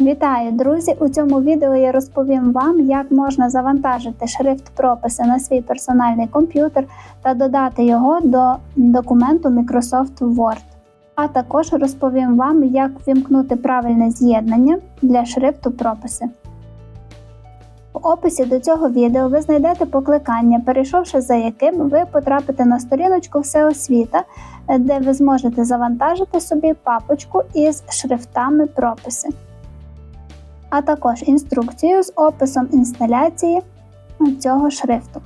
Вітаю, друзі! У цьому відео я розповім вам, як можна завантажити шрифт прописи на свій персональний комп'ютер та додати його до документу Microsoft Word. А також розповім вам, як вімкнути правильне з'єднання для шрифту прописи. В описі до цього відео ви знайдете покликання, перейшовши за яким ви потрапите на сторіночку Всеосвіта, де ви зможете завантажити собі папочку із шрифтами прописи а також інструкцію з описом інсталяції цього шрифту.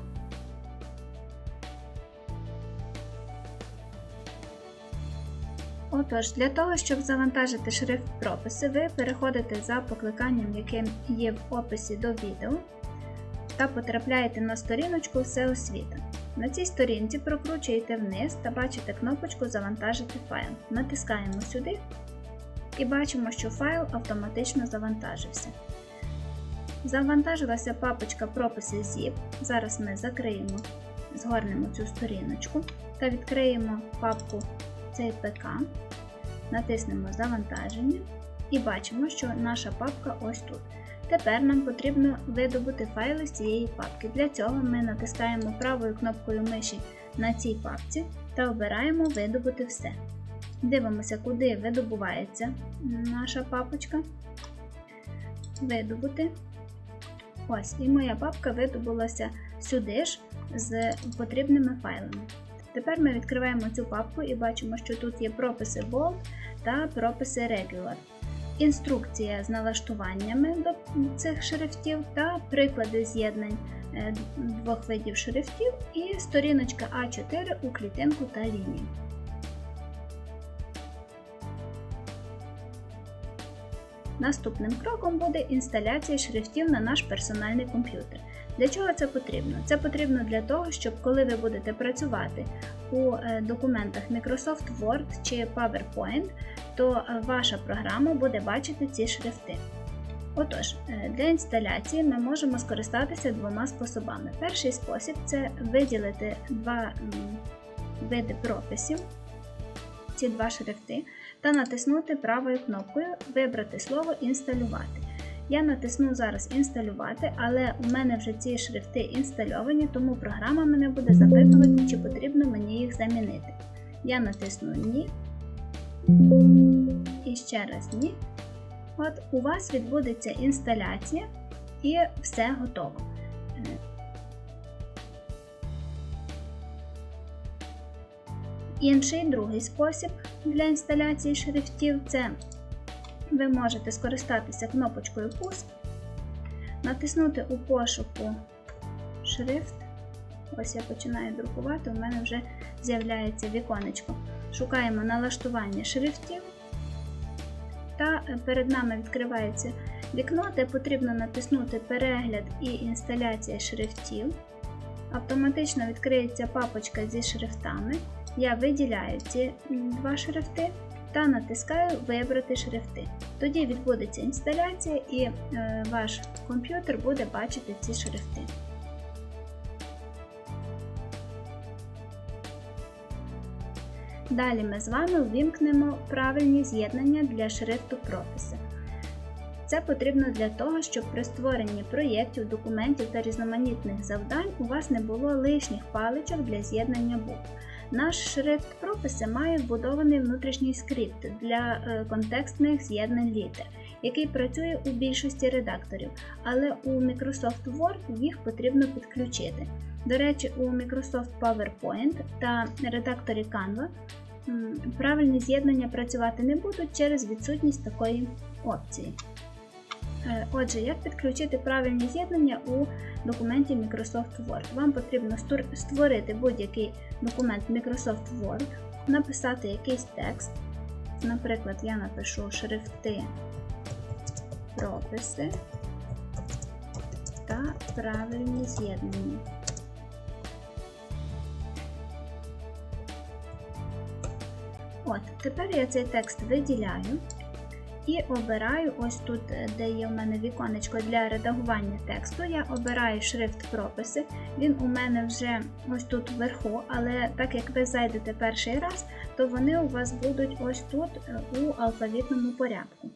Отож, для того, щоб завантажити шрифт прописи, ви переходите за покликанням, яке є в описі до відео, та потрапляєте на сторіночку Всеосвіта. На цій сторінці прокручуєте вниз та бачите кнопочку Завантажити файл. Натискаємо сюди і бачимо, що файл автоматично завантажився. Завантажилася папочка прописи ZIP. Зараз ми закриємо, згорнемо цю сторіночку та відкриємо папку CPK, натиснемо Завантаження і бачимо, що наша папка ось тут. Тепер нам потрібно видобути файли з цієї папки. Для цього ми натискаємо правою кнопкою миші на цій папці та обираємо Видобути все. Дивимося, куди видобувається наша папочка. Видобути. Ось, і моя папка видобулася сюди ж з потрібними файлами. Тепер ми відкриваємо цю папку і бачимо, що тут є прописи Bold та прописи Regular. Інструкція з налаштуваннями до цих шрифтів та приклади з'єднань е, двох видів шрифтів і сторіночка А4 у клітинку та лінію. Наступним кроком буде інсталяція шрифтів на наш персональний комп'ютер. Для чого це потрібно? Це потрібно для того, щоб коли ви будете працювати у е, документах Microsoft Word чи PowerPoint, то е, ваша програма буде бачити ці шрифти. Отож, е, для інсталяції ми можемо скористатися двома способами. Перший спосіб це виділити два види прописів, ці два шрифти та натиснути правою кнопкою Вибрати слово Інсталювати. Я натисну зараз Інсталювати, але у мене вже ці шрифти інстальовані, тому програма мене буде запитувати, чи потрібно мені їх замінити. Я натисну Ні. І ще раз Ні. От у вас відбудеться інсталяція і все готово. Інший другий спосіб для інсталяції шрифтів це ви можете скористатися кнопочкою Пуск, натиснути у пошуку шрифт. Ось я починаю друкувати, у мене вже з'являється віконечко. Шукаємо налаштування шрифтів, та перед нами відкривається вікно, де потрібно натиснути Перегляд і інсталяція шрифтів. Автоматично відкриється папочка зі шрифтами. Я виділяю ці два шрифти та натискаю Вибрати шрифти. Тоді відбудеться інсталяція і е, ваш комп'ютер буде бачити ці шрифти. Далі ми з вами ввімкнемо правильні з'єднання для шрифту прописи. Це потрібно для того, щоб при створенні проєктів, документів та різноманітних завдань у вас не було лишніх паличок для з'єднання букв. Наш шрифт прописи має вбудований внутрішній скрипт для е, контекстних з'єднань літер, який працює у більшості редакторів, але у Microsoft Word їх потрібно підключити. До речі, у Microsoft PowerPoint та редакторі Canva правильні з'єднання працювати не будуть через відсутність такої опції. Е, отже, як підключити правильні з'єднання у документі Microsoft Word? Вам потрібно створити будь-який документ Microsoft Word, написати якийсь текст. Наприклад, я напишу шрифти, прописи та правильні з'єднання. От, тепер я цей текст виділяю. І обираю ось тут, е, де є у мене віконечко для редагування тексту. Я обираю шрифт прописи. Він у мене вже ось тут вверху, але так як ви зайдете перший раз, то вони у вас будуть ось тут е, у алфавітному порядку.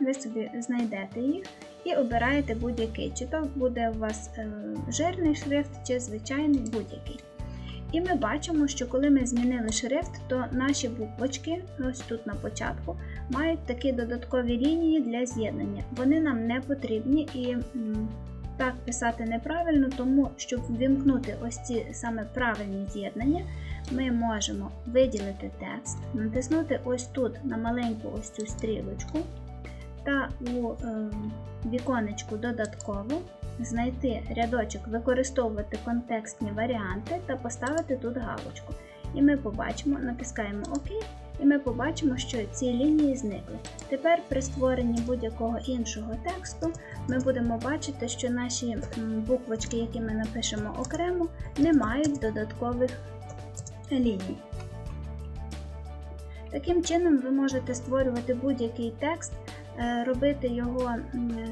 ви собі знайдете їх і обираєте будь-який, чи то буде у вас е, жирний шрифт, чи звичайний будь-який. І ми бачимо, що коли ми змінили шрифт, то наші буквочки, ось тут на початку, мають такі додаткові лінії для з'єднання. Вони нам не потрібні і так писати неправильно, тому щоб ввімкнути ось ці саме правильні з'єднання, ми можемо виділити текст, натиснути ось тут на маленьку ось цю стрілочку та у е, віконечку додатково знайти рядочок, використовувати контекстні варіанти та поставити тут галочку. І ми побачимо, натискаємо ОК, і ми побачимо, що ці лінії зникли. Тепер при створенні будь-якого іншого тексту ми будемо бачити, що наші буквочки, які ми напишемо окремо, не мають додаткових ліній. Таким чином, ви можете створювати будь-який текст, робити його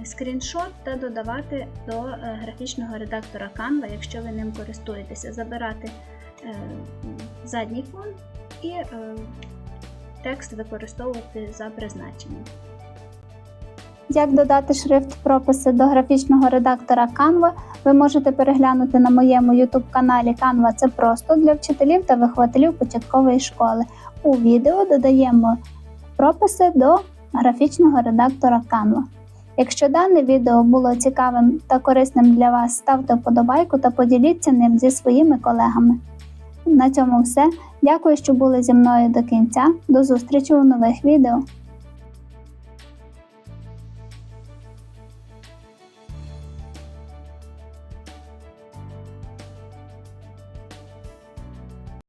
скріншот та додавати до е, графічного редактора Canva, якщо ви ним користуєтеся, забирати е, задній фон і е, текст використовувати за призначенням. Як додати шрифт прописи до графічного редактора Canva, ви можете переглянути на моєму YouTube каналі Canva це просто для вчителів та вихователів початкової школи. У відео додаємо прописи до графічного редактора Canva. Якщо дане відео було цікавим та корисним для вас, ставте вподобайку та поділіться ним зі своїми колегами. На цьому все. Дякую, що були зі мною до кінця. До зустрічі у нових відео.